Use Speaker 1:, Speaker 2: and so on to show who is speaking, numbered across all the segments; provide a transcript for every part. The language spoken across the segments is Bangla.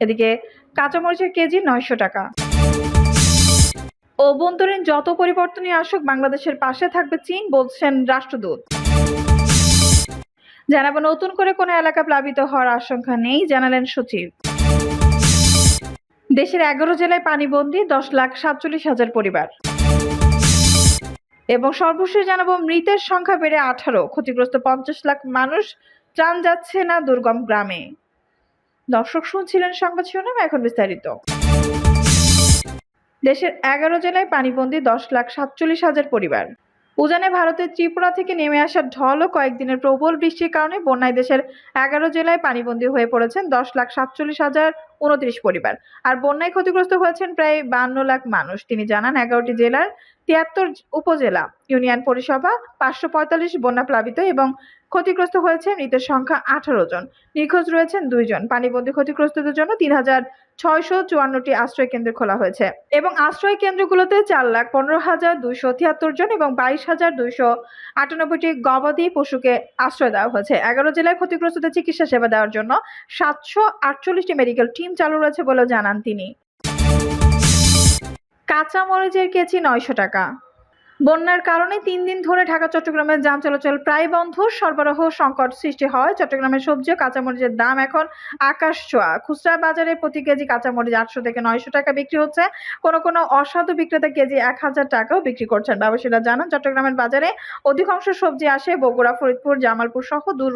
Speaker 1: এদিকে কাঁচামরিচের কেজি নয়শো টাকা। অভ্যন্তরীণ যত পরিবর্তনই আসুক, বাংলাদেশের পাশে থাকবে চীন, বলছেন রাষ্ট্রদূত। জানাব, নতুন করে কোনো এলাকা প্লাবিত হওয়ার আশঙ্কা নেই, জানালেন সচিব। দেশের এগারো জেলায় পানিবন্দী দশ লাখ সাতচল্লিশ হাজার পরিবার। এবং সর্বশেষ জানাব, মৃতের সংখ্যা বেড়ে আঠারো। ক্ষতিগ্রস্ত পঞ্চাশ লাখ মানুষ ত্রাণ যাচ্ছে না দুর্গম গ্রামে। দর্শক শুনছিলেন সংবাদ শিরোনাম, এখন বিস্তারিত। দেশের এগারো জেলায় পানিবন্দী দশ লাখ সাতচল্লিশ হাজার পরিবার। উজানে ভারতের ত্রিপুরা থেকে নেমে আসা ঢল ও কয়েকদিনের প্রবল বৃষ্টির কারণে বন্যায় দেশের এগারো জেলায় পানিবন্দী হয়ে পড়েছেন দশ লাখ সাতচল্লিশ হাজার উনত্রিশ পরিবার। আর বন্যায় ক্ষতিগ্রস্ত হয়েছেন প্রায় বান্ন লাখ মানুষ। তিনি জানান, এগারোটি জেলার তিয়াত্তর উপজেলা, ইউনিয়ন পরিষভা পাঁচশো পঁয়তাল্লিশ বন্যা প্লাবিত এবং ক্ষতিগ্রস্ত হয়েছে মৃতের সংখ্যা আঠারো জন। নিখোঁজ রয়েছেন দুইজন পানিবন্দী ক্ষতিগ্রস্তদের জন্য তিন হাজার ছয়শো চুয়ান্নটি আশ্রয় কেন্দ্র খোলা হয়েছে। এবং আশ্রয় কেন্দ্রগুলোতে চার লাখ পনেরো হাজার দুইশো তিয়াত্তর জন এবং বাইশ হাজার দুইশো আটানব্বইটি গবাদি পশুকে আশ্রয় দেওয়া হয়েছে। এগারো জেলায় ক্ষতিগ্রস্তদের চিকিৎসা সেবা দেওয়ার জন্য সাতশো আটচল্লিশটি মেডিকেল টিম চালু রয়েছে বলেও জানান তিনি। কাঁচা মরিচের কেজি নয়শো টাকা। বন্যার কারণে তিন দিন ধরে ঢাকা, চট্টগ্রামের যান চলাচল প্রায় বন্ধ। সরবরাহ সংকট সৃষ্টি হয়। চট্টগ্রামের সবজি ও কাঁচামরিচের দাম এখন আকাশ ছোঁয়া। খুচরা বাজারে প্রতি কেজি কাঁচামরিচ আটশো থেকে নয়শো টাকা বিক্রি হচ্ছে। কোনো কোনো অসাধু বিক্রেতা কেজি এক হাজার টাকাও বিক্রি করছেন। ব্যবসায়ীরা জানান, চট্টগ্রামের বাজারে অধিকাংশ সবজি আসে বগুড়া, ফরিদপুর, জামালপুর সহ দূর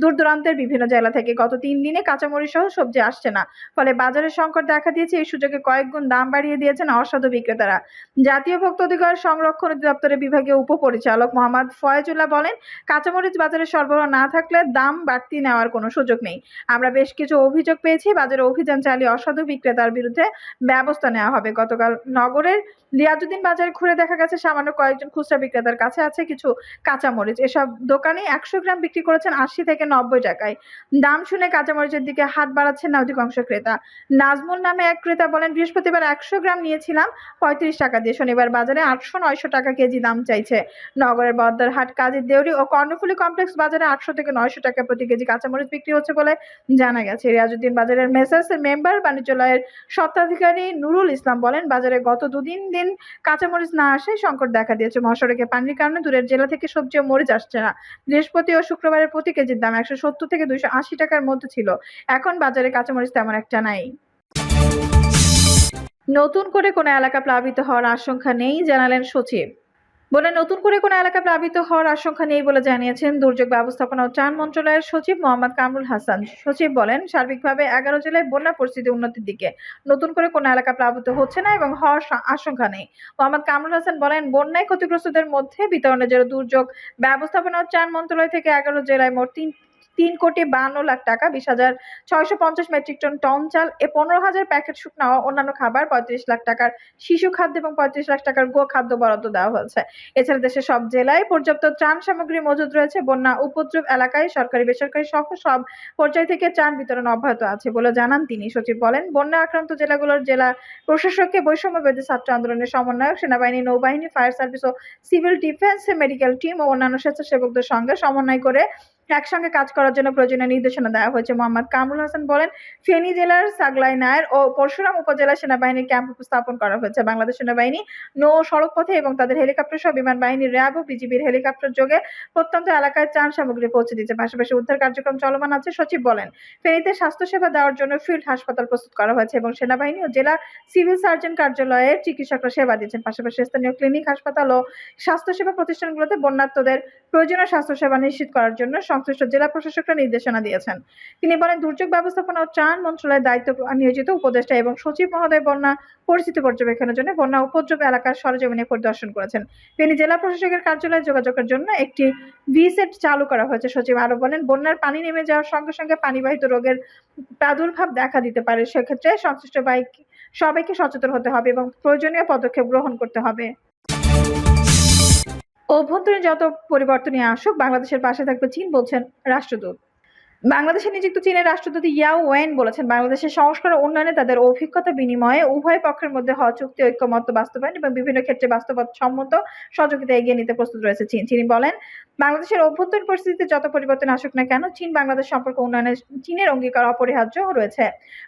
Speaker 1: দূর দূরান্তের বিভিন্ন জেলা থেকে। গত তিন দিনে কাঁচামরিচ সহ সবজি আসছে না। ফলে বাজারে সংকট দেখা দিয়েছে। এই সুযোগে কয়েক গুণ দাম বাড়িয়ে দিয়েছেন অসাধু বিক্রেতারা। জাতীয় ভোক্তা অধিকার সংরক্ষণ অধিদপ্তরের বিভাগীয় উপপরিচালক মোহাম্মদ ফয়েজুল্লাহ বলেন, কাঁচামরিচ বাজারে সরবরাহ না থাকলে দাম বাড়তি নেওয়ার কোনো সুযোগ নেই। আমরা বেশ কিছু অভিযোগ পেয়েছি, বাজারে অভিযান চালিয়ে অসাধু বিক্রেতার বিরুদ্ধে ব্যবস্থা নেওয়া হবে। গতকাল নগরের লিয়াজুদ্দিন বাজারে ঘুরে দেখা গেছে, সামান্য কয়েকজন খুচরা বিক্রেতার কাছে আছে কিছু কাঁচামরিচ। এসব দোকানে একশো গ্রাম বিক্রি করেছেন আশি থেকে নব্বই টাকায়। দাম শুনে কাঁচামরিচের দিকে হাত বাড়াচ্ছেন না অধিকাংশ ক্রেতা। নাজমুল নামে এক ক্রেতা বলেন, বৃহস্পতিবার একশো গ্রাম নিয়েছিলাম, পঁয়ত্রিশ টাকা দিয়ে। শনিবার বাজারে আটশো নয়শো টাকা কেজি দাম চাইছে। নগরের বদ্দারহাট কাজীর দেউরি ও কর্ণফুলী কমপ্লেক্স বাজারে আটশো থেকে নয়শো টাকা প্রতি কেজি কাঁচামরিচ বিক্রি হচ্ছে বলে জানা গেছে। রিয়াজুদ্দিন বাজারের মেসার্স মেম্বার, বাণিজ্যালয়ের স্বত্বাধিকারী নুরুল ইসলাম বলেন, বাজারে গত দুদিন দিন কাঁচামরিচ না আসে সংকট দেখা দিয়েছে। মহাসড়কে পানির কারণে দূরের জেলা থেকে সবজি ও মরিচ আসছে না। বৃহস্পতি ও শুক্রবারের প্রতি কেজির দাম একশো সত্তর থেকে দুইশো আশি টাকার মধ্যে ছিল। এখন বাজারে কাঁচামরিচ তেমন একটা নাই। নতুন করে কোনো এলাকা প্লাবিত হওয়ার আশঙ্কা নেই, জানালেন সচিব। বলে নতুন করে কোনো এলাকা প্লাবিত হওয়ার আশঙ্কা নেই বলে জানিয়েছেন দুর্যোগ ব্যবস্থাপনা ও ত্রাণ মন্ত্রণালয়ের সচিব মোহাম্মদ কামরুল হাসান। সচিব বলেন, সার্বিকভাবে এগারো জেলায় বন্যা পরিস্থিতি উন্নতির দিকে নতুন করে কোনো এলাকা প্লাবিত হচ্ছে না এবং হওয়ার আশঙ্কা নেই। মোহাম্মদ কামরুল হাসান বলেন, বন্যায় ক্ষতিগ্রস্তদের মধ্যে বিতরণের জন্য দুর্যোগ ব্যবস্থাপনা ও ত্রাণ মন্ত্রণালয় থেকে এগারো জেলায় মোট তিন তিন কোটি বান্ন লাখ টাকা, বিশ হাজার ছয়শো পঞ্চাশ মেট্রিক টন টন চাল এ পনেরো হাজার প্যাকেট শুকনো অন্যান্য খাবার, পঁয়ত্রিশ লাখ টাকার শিশু খাদ্য এবং পঁয়ত্রিশ লাখ টাকার গো খাদ্য বরাদ্দ দেওয়া হয়েছে। এছাড়া দেশের সব জেলায় পর্যাপ্ত ত্রাণ সামগ্রী মজুদ রয়েছে। বন্যা উপদ্রব এলাকায় সরকারি, বেসরকারি সহ সব পর্যায় থেকে ত্রাণ বিতরণ অব্যাহত আছে বলে জানান তিনি। সচিব বলেন, বন্যা আক্রান্ত জেলাগুলোর জেলা প্রশাসককে বৈষম্য বিরোধী ছাত্র আন্দোলনের সমন্বয়ক, সেনাবাহিনী, নৌবাহিনী, ফায়ার সার্ভিস ও সিভিল ডিফেন্স, মেডিকেল টিম ও অন্যান্য স্বেচ্ছাসেবকদের সঙ্গে সমন্বয় করে একসঙ্গে কাজ করার জন্য প্রয়োজনীয় নির্দেশনা দেওয়া হয়েছে। মোহাম্মদ কামরুল হাসান বলেন, ফেনী জেলার সাগলাই নায়ের ও পরশুরাম উপজেলা সেনাবাহিনীর ক্যাম্প স্থাপন করা হয়েছে। বাংলাদেশ সেনাবাহিনী নৌ সড়ক পথে এবং তাদের হেলিকপ্টার সহ বিমান বাহিনীর র্যাব ও বিজিবির হেলিকপ্টার যোগে প্রত্যন্ত এলাকায় ত্রাণ সামগ্রী পৌঁছে দিচ্ছে পাশাপাশি উদ্ধার কার্যক্রম চলমান আছে। সচিব বলেন, ফেনীতে স্বাস্থ্যসেবা দেওয়ার জন্য ফিল্ড হাসপাতাল প্রস্তুত করা হয়েছে এবং সেনাবাহিনী ও জেলা সিভিল সার্জন কার্যালয়ের চিকিৎসকরা সেবা দিচ্ছেন পাশাপাশি স্থানীয় ক্লিনিক, হাসপাতাল ও স্বাস্থ্যসেবা প্রতিষ্ঠানগুলোতে বন্যার্তদের প্রয়োজনীয় স্বাস্থ্যসেবা নিশ্চিত করার জন্য সংশ্লিষ্ট জেলা প্রশাসকরা নির্দেশনা দিয়েছেন। তিনি বলেন, দুর্যোগ ব্যবস্থাপনা ও ত্রাণ মন্ত্রণালয়ের দায়িত্ব নিয়োজিত উপদেষ্টা এবং সচিব মহোদয় বন্যা পরিস্থিতি পর্যবেক্ষণের জন্য বন্যা উপদ্রব এলাকার সরজমিনে পরিদর্শন করেছেন। তিনি জেলা প্রশাসকের কার্যালয়ে যোগাযোগের জন্য একটি ভিসেট চালু করা হয়েছে। সচিব আরও বলেন, বন্যার পানি নেমে যাওয়ার সঙ্গে সঙ্গে পানিবাহিত রোগের প্রাদুর্ভাব দেখা দিতে পারে। সেক্ষেত্রে সংশ্লিষ্ট বাইক সবাইকে সচেতন হতে হবে এবং প্রয়োজনীয় পদক্ষেপ গ্রহণ করতে হবে। অভ্যন্তরীণ যত পরিবর্তনই আসুক বাংলাদেশের পাশে থাকবে চীন বলছেন রাষ্ট্রদূত। বাংলাদেশে নিযুক্ত চীনের রাষ্ট্রদূত ইয়াও ওয়েন বলেছেন, বাংলাদেশের সংস্কার ও উন্নয়নে তাদের অভিজ্ঞতা বিনিময়ে উভয় পক্ষের মধ্যে হওয়া চুক্তি, ঐক্যমত্য, বাস্তবায়ন এবং বিভিন্ন ক্ষেত্রে বাস্তবসম্মত সহযোগিতা এগিয়ে নিতে প্রস্তুত রয়েছে চীন। তিনি বলেন, বাংলাদেশের অভ্যন্তরীণ পরিস্থিতিতে যত পরিবর্তন আসুক না কেন, চীন বাংলাদেশ সম্পর্ক উন্নয়নে চীনের অঙ্গীকার অপরিহার্য রয়েছে।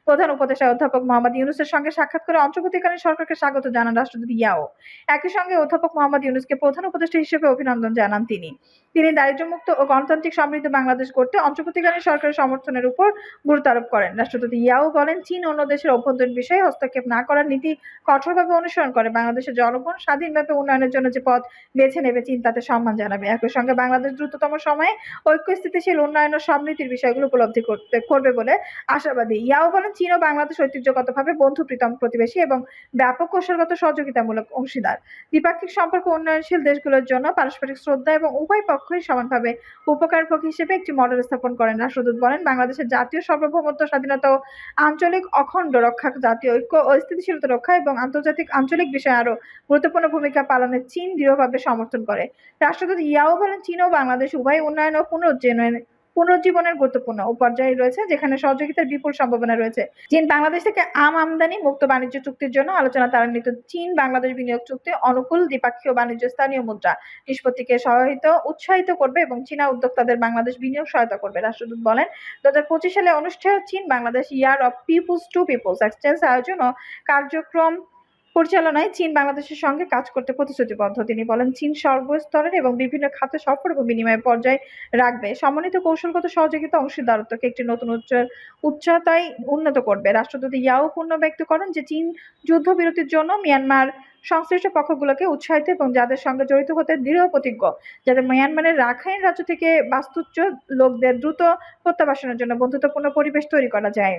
Speaker 1: প্রধান উপদেষ্টা অধ্যাপক মোহাম্মদ ইউনুসের সঙ্গে সাক্ষাৎ করে অন্তর্বর্তীকালীন সরকারকে স্বাগত জানান রাষ্ট্রদূত ইয়াও। একই সঙ্গে অধ্যাপক মোহাম্মদ ইউনুসকে প্রধান উপদেষ্টা হিসেবে অভিনন্দন জানান তিনি। তিনি দারিদ্র্যমুক্ত ও গণতান্ত্রিক সমৃদ্ধ বাংলাদেশ করতে অন্তর্বর্তীকালীন সরকারের সমর্থনের উপর গুরুত্ব আরোপ করেন। রাষ্ট্রপতি ইয়াও বলেন, চীন অন্য দেশের অভ্যন্তরীণ বিষয়ে হস্তক্ষেপ না করার নীতি কঠোরভাবে অনুসরণ করে। বাংলাদেশের জনগণ স্বাধীনভাবে উন্নয়নের জন্য যে পথ বেছে নেবে, চীন তাতে সম্মান জানাবে। একই সঙ্গে বাংলাদেশ দ্রুততম সময়ে ঐক্য স্থিতিশীল উন্নয়ন ও সমৃদ্ধির বিষয়গুলো উপলব্ধি করতে করবে বলে আশাবাদী। ইয়াও বলেন, চীন ও বাংলাদেশ ঐতিহ্যগতভাবে বন্ধু প্রীতম প্রতিবেশী এবং ব্যাপক কৌশলগত সহযোগিতামূলক অংশীদার। দ্বিপাক্ষিক সম্পর্ক উন্নয়নশীল দেশগুলোর জন্য পারস্পরিক শ্রদ্ধা এবং উভয় পক্ষই সমানভাবে উপকার ভোগ হিসেবে একটি মডেল স্থাপন করেন রাষ্ট্রদূত বলেন, বাংলাদেশের জাতীয় সার্বভৌমত্ব, স্বাধীনতা ও আঞ্চলিক অখণ্ড রক্ষা, জাতীয় ঐক্য ও স্থিতিশীলতা রক্ষা এবং আন্তর্জাতিক আঞ্চলিক বিষয়ে আরও গুরুত্বপূর্ণ ভূমিকা পালনে চীন দৃঢ়ভাবে সমর্থন করে। রাষ্ট্রদূত ইয়াও বলেন, চীন ও বাংলাদেশ উভয় উন্নয়ন ও পুনরুজ্জীবনের পুনরুজ্জীবনের গুরুত্বপূর্ণ পর্যায়ে রয়েছে, যেখানে সহযোগিতার বিপুল সম্ভাবনা রয়েছে। চীন বাংলাদেশ থেকে আম আমদানি, মুক্ত বাণিজ্য চুক্তির জন্য আলোচনা ত্বরান্বিত চীন বাংলাদেশ বিনিয়োগ চুক্তি, অনুকূল দ্বিপাক্ষীয় বাণিজ্য স্থানীয় মুদ্রা নিষ্পত্তিকে সহায়িত, উৎসাহিত করবে এবং চীনা উদ্যোক্তাদের বাংলাদেশ বিনিয়োগ সহায়তা করবে। রাষ্ট্রদূত বলেন দু হাজার পঁচিশ সালে অনুষ্ঠেয় চীন Bangladesh year of people's to people's exchange আয়োজন ও কার্যক্রম পরিচালনায় চীন বাংলাদেশের সঙ্গে কাজ করতে প্রতিশ্রুতিবদ্ধ। তিনি বলেন, চীন সর্বস্তরের এবং বিভিন্ন খাতে এবং বিনিময় পর্যায়ে রাখবে। সমন্বিত কৌশলগত সহযোগিতা অংশীদারত্বকে একটি নতুন উচ্চ, উচ্চতায় উন্নত করবে। রাষ্ট্রদূত ইয়াও পূর্ণ ব্যক্ত করেন যে, চীন যুদ্ধবিরতির জন্য মিয়ানমার সংশ্লিষ্ট পক্ষগুলোকে উৎসাহিত এবং যাদের সঙ্গে জড়িত হতে দৃঢ় প্রতিজ্ঞ, যাতে মিয়ানমারের রাখাইন রাজ্য থেকে বাস্তুচ্য লোকদের দ্রুত প্রত্যাবাসনের জন্য বন্ধুত্বপূর্ণ পরিবেশ তৈরি করা যায়।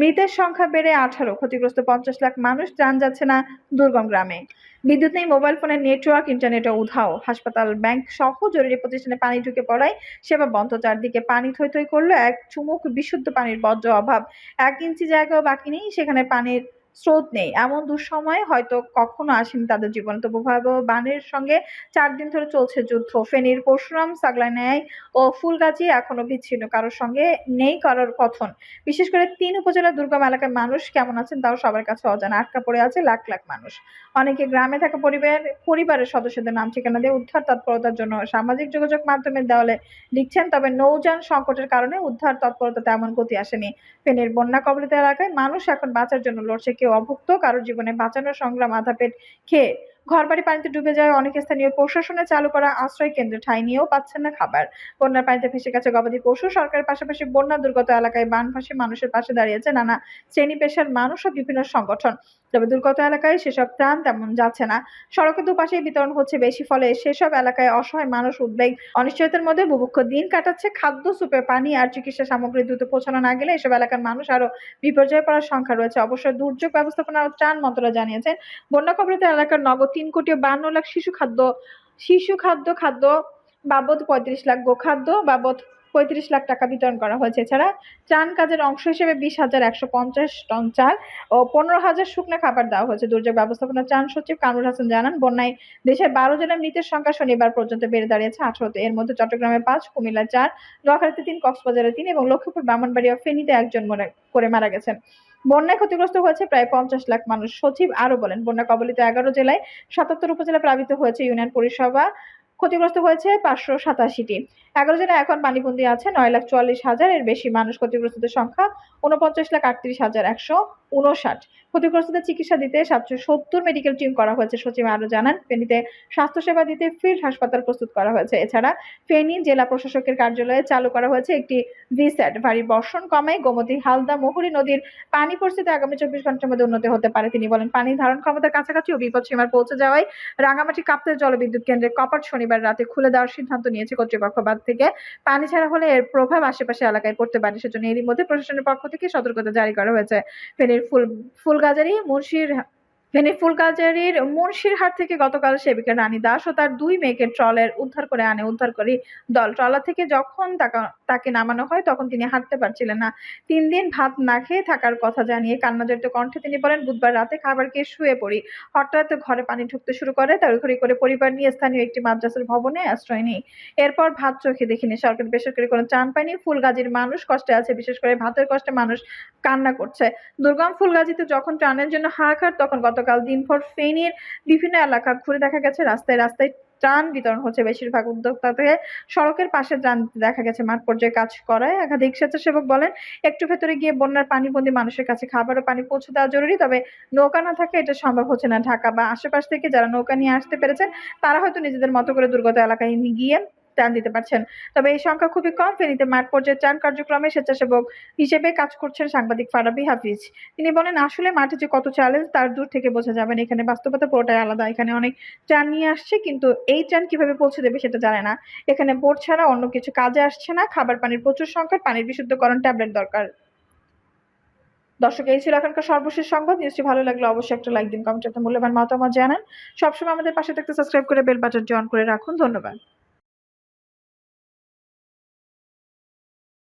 Speaker 1: মৃতের সংখ্যা বেড়ে আঠারো। ক্ষতিগ্রস্ত পঞ্চাশ লাখ মানুষ যান যাচ্ছে না দুর্গম গ্রামে। বিদ্যুৎ নেই, মোবাইল ফোনের নেটওয়ার্ক, ইন্টারনেটে উধাও। হাসপাতাল, ব্যাংক সহ জরুরি প্রতিষ্ঠানে পানি ঢুকে পড়ায় সেবা বন্ধ। চারদিকে পানি থই থই করল এক চুমুক বিশুদ্ধ পানির বজ্র অভাব। এক ইঞ্চি জায়গাও বাকি নেই, সেখানে পানির স্রোত নেই। এমন দুঃসময় হয়তো কখনো আসেনি তাদের জীবনে। তবু ভয়াবহ বানের সঙ্গে চার দিন ধরে চলছে যুদ্ধ। ফেনীর পরশুরাম সাগলানাই ও ফুলগাছি এখনও বিচ্ছিন্ন। কারোর সঙ্গে নেই কারোর কথন। বিশেষ করে তিন উপজেলার দুর্গম এলাকার মানুষ কেমন আছেন তাও সবার কাছে অজানা। আটকা পড়ে আছে লাখ লাখ মানুষ। অনেকে গ্রামে থাকা পরিবার পরিবারের সদস্যদের নাম ঠিকানা দিয়ে উদ্ধার তৎপরতার জন্য সামাজিক যোগাযোগ মাধ্যমের দেওয়ালে লিখছেন, তবে নৌযান সংকটের কারণে উদ্ধার তৎপরতা তেমন গতি আসেনি। ফেনীর বন্যা কবলিত এলাকায় মানুষ এখন বাঁচার জন্য লড়ছে। কেউ অভুক্ত কারোর জীবনে বাঁচানোর সংগ্রাম আধা পেট খেয়ে ঘরবাড়ি পানিতে ডুবে যায় অনেক স্থানীয় প্রশাসনে চালু করা আশ্রয় কেন্দ্রে ঠাঁই নিয়েও পাচ্ছেন না খাবার। বন্যার পানিতে ভেসে গেছে গবাদি পশু। সরকারের পাশাপাশি বন্যা দুর্গত এলাকায় বানভাসী মানুষের পাশে দাঁড়িয়েছে নানা শ্রেণি পেশার মানুষ ও বিভিন্ন সংগঠন। তবে দুর্গত এলাকায় সেসব ত্রাণ তেমন যাচ্ছে না। সড়কের দুপাশেই বিতরণ হচ্ছে বেশি, ফলে সেসব এলাকায় অসহায় মানুষ উদ্বেগ। অনিশ্চয়তার মধ্যে বুভুক্ষ দিন কাটাচ্ছে খাদ্য সুপে পানি আর চিকিৎসা সামগ্রী দ্রুত পৌঁছানো না গেলে এসব এলাকার মানুষ আরও বিপর্যয়ে পড়ার সংখ্যা রয়েছে। অবশ্য দুর্যোগ ব্যবস্থাপনা ও ত্রাণ মন্ত্রণালয় জানিয়েছেন বন্যা কবলিত এলাকার নগদ তিন কোটি বান্ন লাখ শিশু খাদ্য শিশু খাদ্য খাদ্য বাবদ পঁয়ত্রিশ লাখ গোখাদ্য বাবদ পঁয়ত্রিশ লাখ টাকা বিতরণ করা হয়েছে। এছাড়া ত্রাণ কাজের অংশ হিসেবে বিশ হাজার একশো পঞ্চাশ টন চাল ও পনেরো হাজার শুকনো খাবার দেওয়া হয়েছে। দুর্যোগ ব্যবস্থাপনা ত্রাণ সচিব কামরুল হাসান জানান, বন্যায় দেশের বারো জনের মৃতের সংখ্যা শনিবার পর্যন্ত বেড়ে দাঁড়িয়েছে আঠারোতে। এর মধ্যে চট্টগ্রামে পাঁচ, কুমিল্লা চার নোয়াখালীতে তিন, কক্সবাজারে তিন এবং লক্ষ্মীপুর, ব্রাহ্মণবাড়িয়া ও ফেনীতে একজন মনে করে মারা গেছেন। বন্যায় ক্ষতিগ্রস্ত হয়েছে প্রায় পঞ্চাশ লাখ মানুষ। সচিব আরও বলেন, বন্যা কবলিত এগারো জেলায় সাতাত্তর উপজেলা প্লাবিত হয়েছে। ইউনিয়ন পরিষেবা ক্ষতিগ্রস্ত হয়েছে পাঁচশো সাতাশিটি। এগারো জেলা এখন পানিবন্দী আছে নয় লাখ চুয়াল্লিশ হাজার এর বেশি মানুষ ক্ষতিগ্রস্তদের সংখ্যা। উনপঞ্চাশ লাখ আটত্রিশ হাজার একশো উনষাট। ক্ষতিগ্রস্তদের চিকিৎসা দিতে সাতশো সত্তর মেডিকেল টিম করা হয়েছে, সচিব আরও জানান, ফেনীতে স্বাস্থ্যসেবা দিতে ফিল্ড হাসপাতাল প্রস্তুত করা হয়েছে। এছাড়া ফেনী জেলা প্রশাসকের কার্যালয়ে চালু করা হয়েছে একটি ভিস্যাট ভারী বর্ষণ কমায় গোমতী, হালদা, মুহুরী নদীর পানি পরিস্থিতি আগামী চব্বিশ ঘণ্টার মধ্যে উন্নতি হতে পারে। তিনি বলেন, পানি ধারণ ক্ষমতার কাছাকাছি ও বিপদ সীমার পৌঁছে যাওয়ায় রাঙামাটি কাপ্তের জলবিদ্যুৎ কেন্দ্রের কপাট শনিবার রাতে খুলে দেওয়ার সিদ্ধান্ত নিয়েছে কর্তৃপক্ষ। বাদ থেকে পানি ছাড়া হলে এর প্রভাব আশেপাশে এলাকায় পড়তে পারে। সেজন্য এরই মধ্যে প্রশাসনের পক্ষ থেকে সতর্কতা জারি করা হয়েছে। ফেনীর ফুল ফুলগাজারি মুন্সির ফেনীর ফুলগাজীর মুন্সিরহাট থেকে গতকাল সেবিকা রানী দাস ও তার দুই মেয়েকে ট্রলার উদ্ধার করে আনে। উদ্ধারকারী দল ট্রলার থেকে যখন তাকা- নামানো হয়, তখন তিনি হাঁটতে পারছিলেন না। তিন দিন ভাত না খেয়ে থাকার কথা জানিয়ে কান্নাজড়িত কণ্ঠে তিনি বলেন, বুধবার রাতে খাবার খেয়ে শুয়ে পড়ি। হঠাৎ ঘরে পানি ঢুকতে শুরু করে, তাড়াহুড়ি করে পরিবার নিয়ে স্থানীয় একটি মাদ্রাসার ভবনে আশ্রয় নিই। এরপর ভাত চোখে দেখিনি। সরকারি বেসরকারি কোনো চান পায়নি। ফুলগাজীর মানুষ কষ্টে আছে, বিশেষ করে ভাতের কষ্টে মানুষ কান্না করছে। দুর্গম ফুলগাজীতে যখন ত্রাণের জন্য হাহাকার, তখন গতকাল দিনভর ফেনীর বিভিন্ন এলাকা ঘুরে দেখা গেছে, রাস্তায় রাস্তায় ত্রাণ বিতরণ হচ্ছে। বেশিরভাগ উদ্যোক্তা থেকে সড়কের পাশে ত্রাণ দেখা গেছে। মাঠ পর্যায়ে কাজ করায় একাধিক স্বেচ্ছাসেবক বলেন, একটু ভেতরে গিয়ে বন্যার পানিবন্দী মানুষের কাছে খাবার ও পানি পৌঁছে দেওয়া জরুরি, তবে নৌকা না থাকে এটা সম্ভব হচ্ছে না। ঢাকা বা আশেপাশ থেকে যারা নৌকা নিয়ে আসতে পেরেছেন, তারা হয়তো নিজেদের মতো করে দুর্গত এলাকায় গিয়ে ত্রাণ দিতে পারছেন। তবে এই সংখ্যা খুবই কম। ফেনীতে মাঠ পর্যায়ে ত্রাণ কার্যক্রমে স্বেচ্ছাসেবক হিসেবে কাজ করছেন সাংবাদিক ফারাবি হাফিজ। তিনি বলেন, আসলে মাঠে যে কত চ্যালেঞ্জ তার দূর থেকে বোঝা যাবে না। এখানে বাস্তবতা পুরোটাই আলাদা। এখানে অনেক ত্রাণ নিয়ে আসছে, কিন্তু এই ত্রাণ কীভাবে পৌঁছে দেবে সেটা জানে না। এখানে বোর্ড ছাড়া অন্য কিছু কাজে আসছে না। খাবার পানির প্রচুর সংকট পানির বিশুদ্ধকরণ ট্যাবলেট দরকার। দর্শক, এই ছিল এখনকার সর্বশেষ সংবাদ। নিউজটি ভালো লাগলে অবশ্যই একটা লাইক দিন কমেন্টে মূল্যবান মতামত জানান। সবসময় আমাদের পাশে থাকতে সাবস্ক্রাইব করে বেল বাটনটি অন করে রাখুন। ধন্যবাদ।